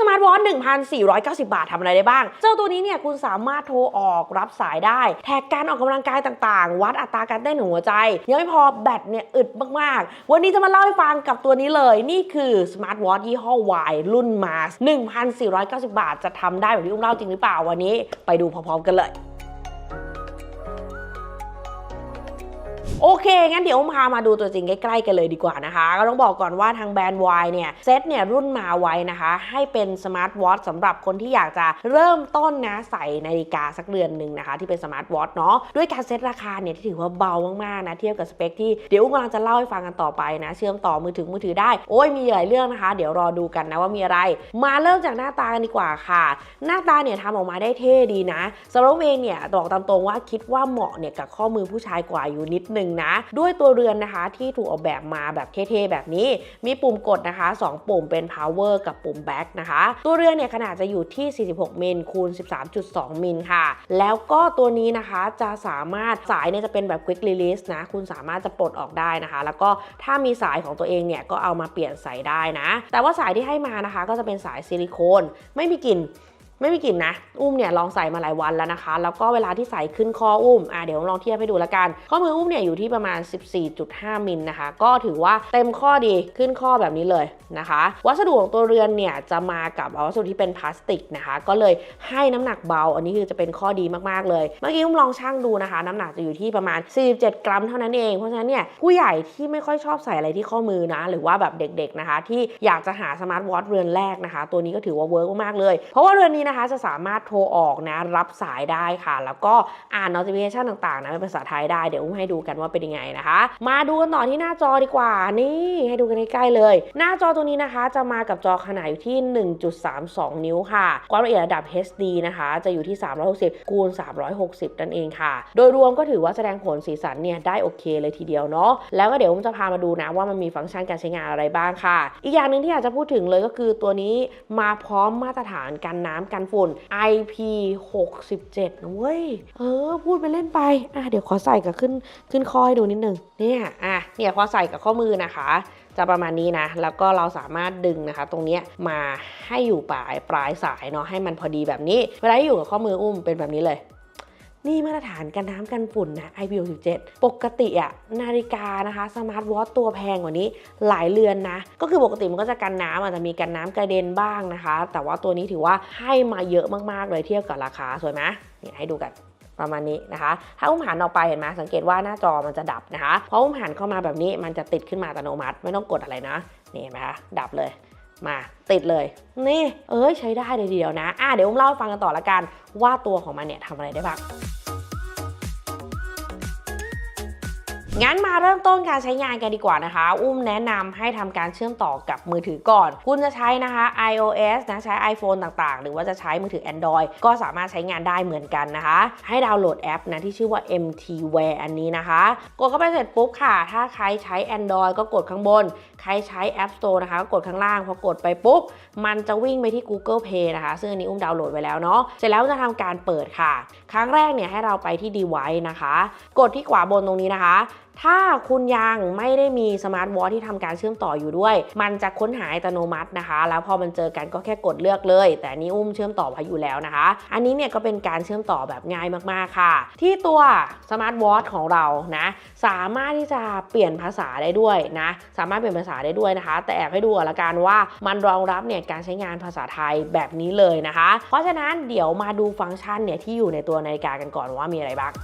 สมาร์ทวอท1,490 บาททำอะไรได้บ้าง เจ้าตัวนี้เนี่ยคุณสามารถโทรออกรับสายได้ แท็กการออกกำลังกายต่างๆ วัดอัตราการเต้นของหัวใจ ยังไม่พอแบตเนี่ยอึดมากๆ วันนี้จะมาเล่าให้ฟังกับตัวนี้เลย นี่คือสมาร์ทวอทยี่ห้อ Y รุ่นมาส1,490 บาทจะทำได้แบบที่อุ้มเล่าจริงหรือเปล่าวันนี้ ไปดูพร้อมๆกันเลย โอเค งั้นเดี๋ยวพามาดูตัวจริงใกล้ๆกันเลยดีกว่านะคะ ก็ต้องบอกก่อนว่าทางแบรนด์ Y เนี่ยเซตเนี่ยรุ่นมาไว้นะคะ ให้เป็นสมาร์ทวอทสำหรับคนที่อยากจะเริ่มต้นนะใส่นาฬิกาสักเรือนหนึ่งนะคะ ที่เป็นสมาร์ทวอทเนาะด้วยการเซตราคาเนี่ยที่ถือว่าเบามากๆนะเทียบกับสเปคที่เดี๋ยวอุ้มกำลังจะเล่าให้ฟังกันต่อไปนะ เชื่อมต่อมือถือมือถือได้โอ้ยมีหลายเรื่องนะคะ เดี๋ยวรอดูกันนะว่ามีอะไร มาเริ่มจากหน้าตากันดีกว่าค่ะ หน้าตาเนี่ยทำออกมาได้เท่ดีนะสำหรับเองเนี่ยบอกตามตรงว่าคิดว่าเหมาะเนี่ยกับข้อมือผู้ชายกว่าอยู่นิดนึงนะ ด้วยตัวเรือนนะคะที่ถูกออกแบบมาแบบเท่ๆแบบนี้ มีปุ่มกดนะคะ 2 ปุ่มเป็น power กับปุ่ม back นะคะ ตัวเรือนเนี่ยขนาดจะอยู่ที่ 46 มิลคูณ 13.2 มิลค่ะ แล้วก็ตัวนี้นะคะจะสามารถสายเนี่ยจะเป็นแบบ quick release นะ คุณสามารถจะปลดออกได้นะคะ แล้วก็ถ้ามีสายของตัวเองเนี่ยก็เอามาเปลี่ยนใส่ได้นะ แต่ว่าสายที่ให้มานะคะ ก็จะเป็นสายซิลิโคนไม่มีกลิ่น ไม่มีกลิ่นนะ อุ้มเนี่ยลองใส่มาหลายวันแล้วนะคะ แล้วก็เวลาที่ใส่ขึ้นคออุ้ม อะเดี๋ยวลองเทียบให้ดูละกัน ข้อมืออุ้มเนี่ยอยู่ที่ประมาณ 14.5 มิลนะคะ ก็ถือว่าเต็มข้อดี ขึ้นข้อแบบนี้เลยนะคะ วัสดุของตัวเรือนเนี่ยจะมากับวัสดุที่เป็นพลาสติกนะคะ ก็เลยให้น้ำหนักเบา อันนี้คือจะเป็นข้อดีมากๆเลย เมื่อกี้อุ้มลองชั่งดูนะคะ น้ำหนักจะอยู่ที่ประมาณ 47 กรัมเท่านั้นเอง เพราะฉะนั้นเนี่ยผู้ใหญ่ที่ไม่ค่อยชอบใส่อะไรที่ข้อมือนะ หรือว่าแบบเด็กๆนะคะ ที่อยากจะหาสมาร์ทวอทเรือนแรกนะคะ ตัวนี้ก็ถือว่าเวิร์กมากเลย เพราะว่าเรือนนี้นะคะจะสามารถโทรออกนะรับสายได้ค่ะ แล้วก็อ่าน notification ต่างๆนะเป็นภาษาไทยได้เดี๋ยวอุ้มให้ดูกันว่าเป็นยังไงนะคะ มาดูกันต่อที่หน้าจอดีกว่านี่ให้ดูกันใกล้ๆเลย หน้าจอตัวนี้นะคะ จะมากับจอขนาดอยู่ที่ 1.32 นิ้วค่ะ ความละเอียดระดับ HD นะคะ จะอยู่ที่ 360คูณ360 นั่นเองค่ะ โดยรวมก็ถือว่าแสดงผลสีสันเนี่ยได้โอเคเลยทีเดียวเนาะแล้วก็เดี๋ยวผมจะพามาดูนะว่ามันมีฟังก์ชันการใช้งานอะไรบ้างค่ะ อีกอย่างหนึ่งที่อยากจะพูดถึงเลยก็คือตัวนี้มาพร้อมมาตรฐานกันน้ำกันฝุ่น IP67 นะเว้ย เออ พูดไปเล่นไป อะเดี๋ยวขอใส่กับขึ้นขึ้นคอยดูนิดนึง เนี่ย อะ เนี่ยพอใส่กับข้อมือนะคะ จะประมาณนี้นะ แล้วก็เราสามารถดึงนะคะ ตรงนี้มาให้อยู่ปลายปลายสายเนาะ ให้มันพอดีแบบนี้ เวลาอยู่กับข้อมืออุ้มเป็นแบบนี้เลย นี่มาตรฐานกันน้ำกันฝุ่นนะ IP67 ปกติอะนาฬิกานะคะสมาร์ทวอทตัวแพงกว่านี้หลายเรือนนะ ก็คือปกติมันก็จะกันน้ำอาจจะมีกันน้ำกระเด็นบ้างนะคะ แต่ว่าตัวนี้ถือว่าให้มาเยอะมากๆเลยเทียบกับราคาสวยไหมเนี่ยให้ดูกันประมาณนี้นะคะ ถ้าอุ้มหันออกไปเห็นไหมสังเกตว่าหน้าจอมันจะดับนะคะ เพราะอุ้มหันเข้ามาแบบนี้มันจะติดขึ้นมาอัตโนมัติ ไม่ต้องกดอะไรนะ นี่เห็นไหมคะ ดับเลย มาติดเลย นี่ เอ้ยใช้ได้เลยทีเดียวนะ อะเดี๋ยวอุ้มเล่าให้ฟังกันต่อละกัน ว่าตัวของมันเนี่ยทำอะไรได้บ้าง งั้นมาเริ่มต้นการใช้งานกันดีกว่านะคะ อุ้มแนะนำให้ทำการเชื่อมต่อกับมือถือก่อน คุณจะใช้นะคะ iOS นะใช้ iPhone ต่างๆ หรือว่าจะใช้มือถือ Android ก็สามารถใช้งานได้เหมือนกันนะคะ ให้ดาวน์โหลดแอปนะที่ชื่อว่า MTWare อันนี้นะคะ กดเข้าไปเสร็จปุ๊บค่ะ ถ้าใครใช้ Android ก็กดข้างบน ใครใช้ App Store นะคะก็กดข้างล่าง พอกดไปปุ๊บ มันจะวิ่งไปที่ Google Play นะคะ ซึ่งอันนี้อุ้มดาวน์โหลดไว้แล้วเนาะ เสร็จแล้วจะทำการเปิดค่ะ ครั้งแรกเนี่ยให้เราไปที่ device นะคะ กดที่ขวาบนตรงนี้นะคะ ถ้าคุณยังไม่ได้มีสมาร์ทวอทที่ทำการเชื่อมต่ออยู่ด้วย มันจะค้นหาอัตโนมัตินะคะ แล้วพอมันเจอกันก็แค่กดเลือกเลย แต่นี้อุ้มเชื่อมต่อไว้อยู่แล้วนะคะ อันนี้เนี่ยก็เป็นการเชื่อมต่อแบบง่ายมากๆค่ะ ที่ตัวสมาร์ทวอทของเรานะ สามารถที่จะเปลี่ยนภาษาได้ด้วยนะ สามารถเปลี่ยนภาษาได้ด้วยนะคะ แต่แอบให้ดูละกันว่ามันรองรับเนี่ยการใช้งานภาษาไทยแบบนี้เลยนะคะ เพราะฉะนั้นเดี๋ยวมาดูฟังก์ชันเนี่ยที่อยู่ในตัวนาฬิกากันก่อนว่ามีอะไรบ้าง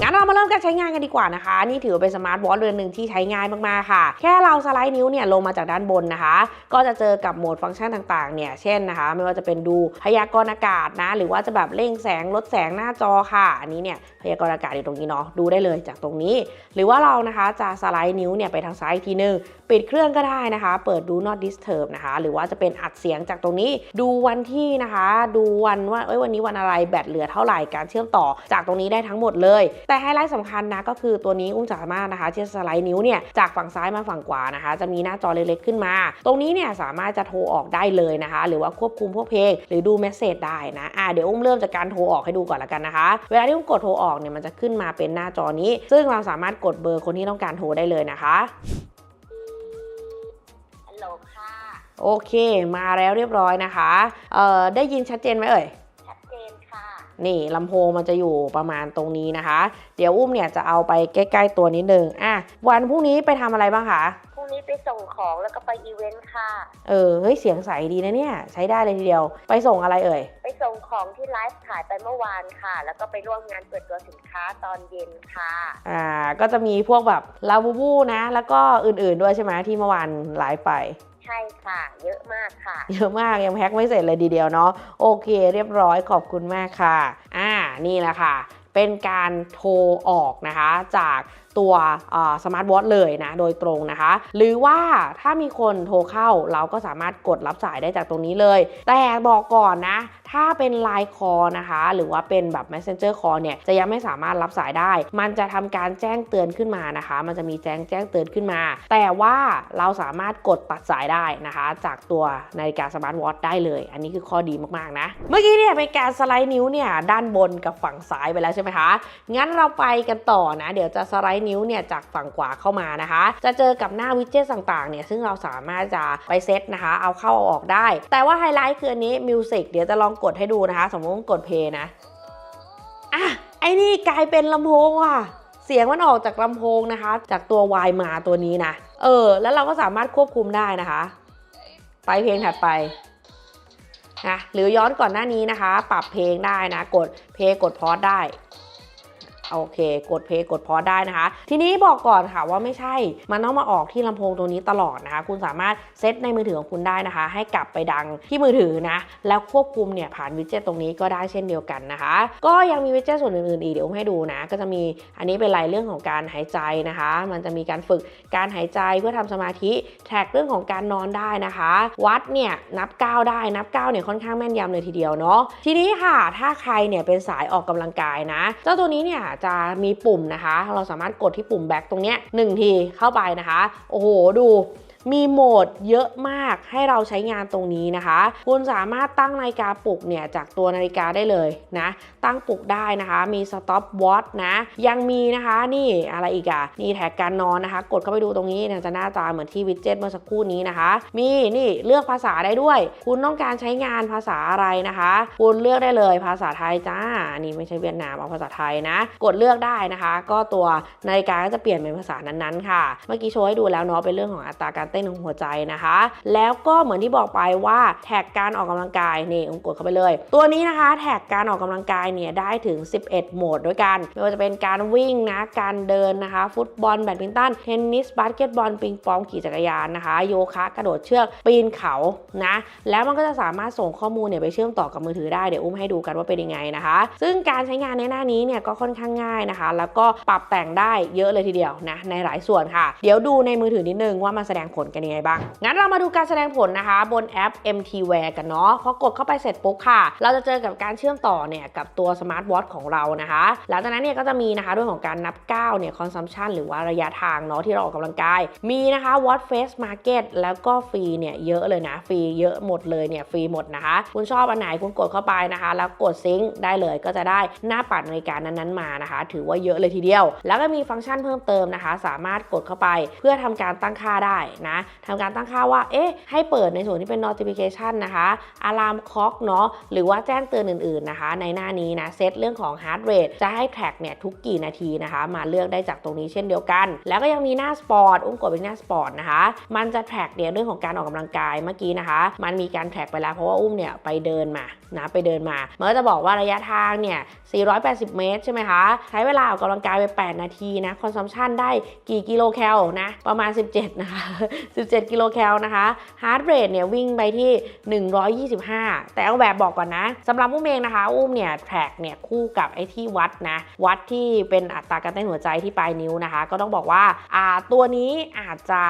งั้นเรามาเริ่มการใช้งานกันดีกว่านะคะ นี่ถือว่าเป็นสมาร์ทวอทเรือนหนึ่งที่ใช้ง่ายมากๆค่ะ แค่เราสไลด์นิ้วเนี่ยลงมาจากด้านบนนะคะ ก็จะเจอกับโหมดฟังก์ชันต่างๆเนี่ยเช่นนะคะ ไม่ว่าจะเป็นดูพยากรณ์อากาศนะ หรือว่าจะแบบเร่งแสงลดแสงหน้าจอค่ะ อันนี้เนี่ยพยากรณ์อากาศอยู่ตรงนี้เนาะดูได้เลยจากตรงนี้ หรือว่าเรานะคะจะสไลด์นิ้วเนี่ยไปทางซ้ายอีกทีนึงปิดเครื่องก็ได้นะคะ เปิดดู not disturb นะคะ หรือว่าจะเป็นอัดเสียงจากตรงนี้ ดูวันที่นะคะ ดูวันว่าเอ้ยวันนี้วันอะไรแบตเหลือเท่าไหร่การเชื่อมต่อจากตรงนี้ได้ทั้งหมดเลยแต่ไฮไลท์สำคัญนะก็คือตัวนี้อุ้มสามารถนะคะที่จะสไลด์นิ้วเนี่ยจากฝั่งซ้ายมาฝั่งขวานะคะ จะมีหน้าจอเล็กๆขึ้นมา ตรงนี้เนี่ยสามารถจะโทรออกได้เลยนะคะ หรือว่าควบคุมพวกเพลง หรือดูเมสเซจได้นะอะเดี๋ยวอุ้มเริ่มจากการโทรออกให้ดูก่อนละกันนะคะ เวลาที่อุ้มกดโทรออกเนี่ยมันจะขึ้นมาเป็นหน้าจอนี้ ซึ่งเราสามารถกดเบอร์คนที่ต้องการโทรได้เลยนะคะฮัลโหลค่ะโอเค มาแล้วเรียบร้อยนะคะเอ่อได้ยินชัดเจนไหมเอ่ยชัดเจนค่ะ นี่ลำโพงมันจะอยู่ประมาณตรงนี้นะคะ เดี๋ยวอุ้มเนี่ยจะเอาไปใกล้ๆตัวนิดนึงอะวันพรุ่งนี้ไปทำอะไรบ้างคะพรุ่งนี้ไปส่งของแล้วก็ไปอีเวนต์ค่ะ เออเฮ้ยเสียงใสดีนะเนี่ย ใช้ได้เลยทีเดียว ไปส่งอะไรเอ่ย ไปส่งของที่ไลฟ์ขายไปเมื่อวานค่ะ แล้วก็ไปร่วมงานเปิดตัวสินค้าตอนเย็นค่ะ อ่า ก็จะมีพวกแบบลาบูบูนะ แล้วก็อื่นๆด้วยใช่ไหมที่เมื่อวานไลฟ์ไป ใช่ค่ะ เยอะมากค่ะ เยอะมากยังแพ็คไม่เสร็จเลยดีเดียวเนาะโอเค เรียบร้อยขอบคุณมากค่ะ อ่านี่แหละค่ะ เป็นการโทรออกนะคะ จากตัวสมาร์ทวอทเลยนะ โดยตรงนะคะ หรือว่าถ้ามีคนโทรเข้าเราก็สามารถกดรับสายได้จากตรงนี้เลย แต่บอกก่อนนะ ถ้าเป็น Line Call นะคะ หรือว่าเป็นแบบ Messenger Call เนี่ยจะยังไม่สามารถรับสายได้ มันจะทำการแจ้งเตือนขึ้นมานะคะ มันจะมีแจ้งแจ้งเตือนขึ้นมา แต่ว่าเราสามารถกดตัดสายได้นะคะ จากตัวนาฬิกาสมาร์ทวอทได้เลย อันนี้คือข้อดีมากๆนะ เมื่อกี้เนี่ยเป็นการสไลด์นิ้วเนี่ยด้านบนกับฝั่งซ้ายไปแล้วใช่ไหมคะ งั้นเราไปกันต่อนะ เดี๋ยวจะสไลด์นิ้วเนี่ยจากฝั่งขวาเข้ามานะคะ จะเจอกับหน้าวิดเจ็ตต่างๆเนี่ยซึ่งเราสามารถจะไปเซตนะคะ เอาเข้าเอาออกได้ แต่ว่าไฮไลท์คืออันนี้มิวสิกเดี๋ยวจะลองกดให้ดูนะคะ สมมติว่ากดเพลย์นะอะไอ้นี่กลายเป็นลำโพงว่ะเสียงมันออกจากลำโพงนะคะ จากตัววายมาตัวนี้นะ เออ แล้วเราก็สามารถควบคุมได้นะคะ ไปเพลงถัดไปนะหรือย้อนก่อนหน้านี้นะคะ ปรับเพลงได้นะ กดเพลงกดพอสได้ โอเค กดเพลงกดพอได้นะคะ ทีนี้บอกก่อนค่ะว่าไม่ใช่ มันต้องมาออกที่ลำโพงตัวนี้ตลอดนะคะ คุณสามารถเซตในมือถือของคุณได้นะคะ ให้กลับไปดังที่มือถือนะ แล้วควบคุมเนี่ยผ่านวิดเจ็ตตรงนี้ก็ได้เช่นเดียวกันนะคะ ก็ยังมีวิดเจ็ตส่วนอื่นๆอีกเดี๋ยวผมให้ดูนะ ก็จะมีอันนี้เป็นรายเรื่องของการหายใจนะคะ มันจะมีการฝึกการหายใจเพื่อทำสมาธิแท็กเรื่องของการนอนได้นะคะ วัดเนี่ยนับก้าวได้นับก้าวเนี่ยค่อนข้างแม่นยำเลยทีเดียวเนาะทีนี้ค่ะ ถ้าใครเนี่ยเป็นสายออกกำลังกายนะ เจ้าตัวนี้เนี่ยจะมีปุ่มนะคะ เราสามารถกดที่ปุ่มแบ็คตรงเนี้ยหนึ่งทีเข้าไปนะคะ โอ้โหดู มีโหมดเยอะมากให้เราใช้งานตรงนี้นะคะ คุณสามารถตั้งนาฬิกาปลุกเนี่ยจากตัวนาฬิกาได้เลยนะตั้งปลุกได้นะคะ มี stop watch นะยังมีนะคะนี่อะไรอีกอะนี่แท็กการนอนนะคะ กดเข้าไปดูตรงนี้เนี่ยจะหน้าตาเหมือนที่วิดเจ็ตเมื่อสักครู่นี้นะคะ มีนี่เลือกภาษาได้ด้วย คุณต้องการใช้งานภาษาอะไรนะคะ คุณเลือกได้เลยภาษาไทยจ้านี่ไม่ใช่เวียดนามเอาภาษาไทยนะ กดเลือกได้นะคะ ก็ตัวนาฬิกาก็จะเปลี่ยนเป็นภาษานั้นๆค่ะ เมื่อกี้โชว์ให้ดูแล้วเนาะเป็นเรื่องของอัตราการเต้นของหัวใจนะคะ แล้วก็เหมือนที่บอกไปว่าแท็กการออกกำลังกายนี่ผมกดเข้าไปเลย ตัวนี้นะคะแท็กการออกกำลังกายเนี่ยได้ถึง 11 โหมดด้วยกัน ไม่ว่าจะเป็นการวิ่งนะการเดินนะคะ ฟุตบอลแบดมินตันเทนนิสบาสเกตบอลปิงปองขี่จักรยานนะคะ โยคะกระโดดเชือกปีนเขานะแล้วมันก็จะสามารถส่งข้อมูลเนี่ยไปเชื่อมต่อกับมือถือได้เดี๋ยวอุ้มให้ดูกันว่าเป็นยังไงนะคะ ซึ่งการใช้งานในหน้านี้เนี่ยก็ค่อนข้างง่ายนะคะ แล้วก็ปรับแต่งได้เยอะเลยทีเดียวนะในหลายส่วนค่ะ เดี๋ยวดูในมือถือนิดนึงว่ามันแสดงผลกันยังไงบ้าง งั้นเรามาดูการแสดงผลนะคะ บนแอป MTWare กันเนาะ พอกดเข้าไปเสร็จปุ๊บค่ะ เราจะเจอกับการเชื่อมต่อเนี่ยกับตัวสมาร์ทวอทของเรานะคะ หลังจากนั้นเนี่ยก็จะมีนะคะเรื่องของการนับก้าวเนี่ยคอนซัมชันหรือว่าระยะทางเนาะที่เราออกกำลังกาย มีนะคะ Watch Face Market แล้วก็ฟรีเนี่ยเยอะเลยนะ ฟรีเยอะหมดเลยเนี่ยฟรีหมดนะคะ คุณชอบอันไหนคุณกดเข้าไปนะคะ แล้วกดซิงค์ได้เลยก็จะได้หน้าปัดนาฬิกานั้นๆมานะคะ ถือว่าเยอะเลยทีเดียว แล้วก็มีฟังก์ชันเพิ่มเติมนะคะ สามารถกดเข้าไปเพื่อทำการตั้งค่าได้นะทำการตั้งค่าว่า เอ๊ะ ให้เปิดในส่วนที่เป็น notification นะคะ alarm clock เนาะ หรือว่าแจ้งเตือนอื่นๆนะคะ ในหน้านี้นะ เซตเรื่องของ heart rate จะให้ track เนี่ยทุกกี่นาทีนะคะ มาเลือกได้จากตรงนี้เช่นเดียวกัน แล้วก็ยังมีหน้า sport อุ้มกดไปหน้า sport นะคะ มันจะ track เนี่ยเรื่องของการออกกำลังกายเมื่อกี้นะคะ มันมีการ track ไปแล้วเพราะว่าอุ้มเนี่ยไปเดินมานะไปเดินมา มันก็จะบอกว่าระยะทางเนี่ย 480 เมตรใช่ไหมคะ ใช้เวลาออกกำลังกายไป 8 นาทีนะ คอนซัมชันได้กี่กิโลแคลนะ ประมาณ 17 นะคะ17 กิโลแคลนะคะฮาร์ดเรทเนี่ยวิ่งไปที่ 125 แต่เอาแบบบอกก่อนนะสำหรับอุ้มเองนะคะ อุ้มเนี่ยแทร็กเนี่ยคู่กับไอ้ที่วัดนะ วัดที่เป็นอัตราการเต้นหัวใจที่ปลายนิ้วนะคะ ก็ต้องบอกว่าอ่าตัวนี้อาจจะ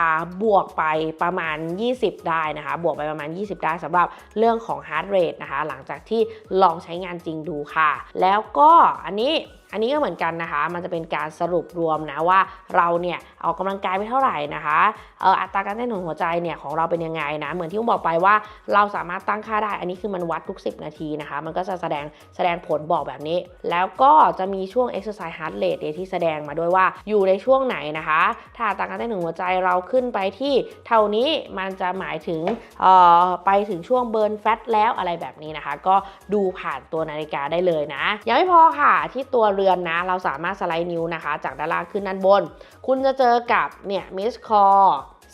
บวกไปประมาณ 20 ได้นะคะ บวกไปประมาณ 20 ได้สำหรับเรื่องของฮาร์ดเรทนะคะ หลังจากที่ลองใช้งานจริงดูค่ะ แล้วก็อันนี้ อันนี้ก็เหมือนกันนะคะ มันจะเป็นการสรุปรวมนะว่าเราเนี่ยออกกำลังกายไปเท่าไหร่นะคะเอออัตราการเต้นของหัวใจเนี่ยของเราเป็นยังไงนะ เหมือนที่ผมบอกไปว่าเราสามารถตั้งค่าได้ อันนี้คือมันวัดทุก 10 นาทีนะคะ มันก็จะแสดงแสดงผลบอกแบบนี้ แล้วก็จะมีช่วง exercise heart rate ที่แสดงมาด้วยว่าอยู่ในช่วงไหนนะคะ ถ้าอัตราการเต้นของหัวใจเราขึ้นไปที่เท่านี้มันจะหมายถึงเอ่อไปถึงช่วงเบิร์นแฟตแล้วอะไรแบบนี้นะคะ ก็ดูผ่านตัวนาฬิกาได้เลยนะ ยังไม่พอค่ะที่ตัวเรือนนะ เราสามารถสไลด์นิ้วนะคะ จากด้านล่างขึ้นด้านบน คุณจะเจอกับเนี่ยมิสคอ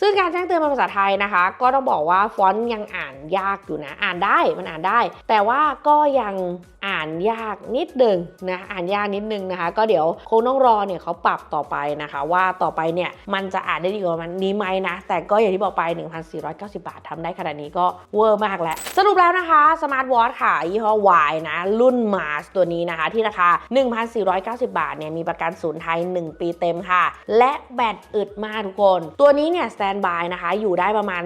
ซึ่งการแจ้งเตือนเป็นภาษาไทยนะคะ ก็ต้องบอกว่าฟอนต์ยังอ่านยากอยู่นะ อ่านได้มันอ่านได้ แต่ว่าก็ยังอ่านยากนิดนึงนะอ่านยากนิดนึงนะคะ ก็เดี๋ยวคงต้องรอเนี่ยเขาปรับต่อไปนะคะ ว่าต่อไปเนี่ยมันจะอ่านได้ดีกว่ามันนี้ไหมนะ แต่ก็อย่างที่บอกไป 1,490 บาททำได้ขนาดนี้ก็เวอร์มากแล้ว สรุปแล้วนะคะสมาร์ทวอทค่ะ ยี่ห้อ Y นะ รุ่น Mars ตัวนี้นะคะ ที่ราคา 1,490 บาทเนี่ยมีประกันศูนย์ไทย 1 ปีเต็มค่ะ และแบตอึดมากทุกคน ตัวนี้เนี่ยสแตนบายนะคะ อยู่ได้ประมาณ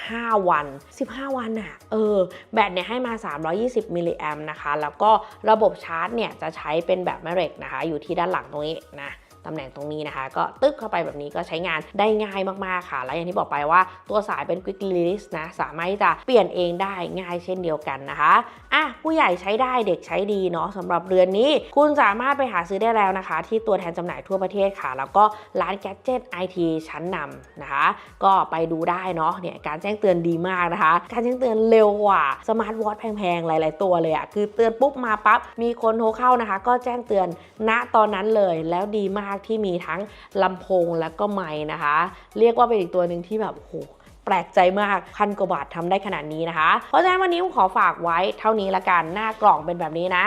15 วัน 15 วันอะเออแบตเนี่ยให้มา 320มิลลิแอมนะคะแล้วก็ระบบชาร์จเนี่ยจะใช้เป็นแบบแม่เหล็กนะคะ อยู่ที่ด้านหลังตรงนี้นะ ตำแหน่งตรงนี้นะคะ ก็ตึ๊กเข้าไปแบบนี้ก็ใช้งานได้ง่ายมากๆค่ะ และอย่างที่บอกไปว่าตัวสายเป็น Quick Release นะ สามารถที่จะเปลี่ยนเองได้ง่ายเช่นเดียวกันนะคะอะผู้ใหญ่ใช้ได้เด็กใช้ดีเนาะสำหรับเรือนนี้ คุณสามารถไปหาซื้อได้แล้วนะคะ ที่ตัวแทนจำหน่ายทั่วประเทศค่ะ แล้วก็ร้านแกดเจิตไอทีชั้นนำนะคะ ก็ไปดูได้เนาะเนี่ยการแจ้งเตือนดีมากนะคะ การแจ้งเตือนเร็วกว่าสมาร์ทวอทแพงๆหลาย ๆ ตัวเลยอะคือเตือนปุ๊บมาปั๊บมีคนโทรเข้านะคะ ก็แจ้งเตือนณตอนนั้นเลยแล้วดีมากที่มีทั้งลำโพงแล้วก็ไมค์นะคะ เรียกว่าเป็นอีกตัวหนึ่งที่แบบโอ้โหแปลกใจมากพันกว่าบาททำได้ขนาดนี้นะคะ เพราะฉะนั้นวันนี้ผมขอฝากไว้เท่านี้ละกัน หน้ากล่องเป็นแบบนี้นะ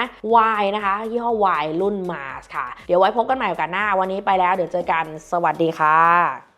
Y นะคะ ยี่ห้อ Y รุ่นมาสค่ะ เดี๋ยวไว้พบกันใหม่โอกาสหน้า วันนี้ไปแล้ว เดี๋ยวเจอกัน สวัสดีค่ะ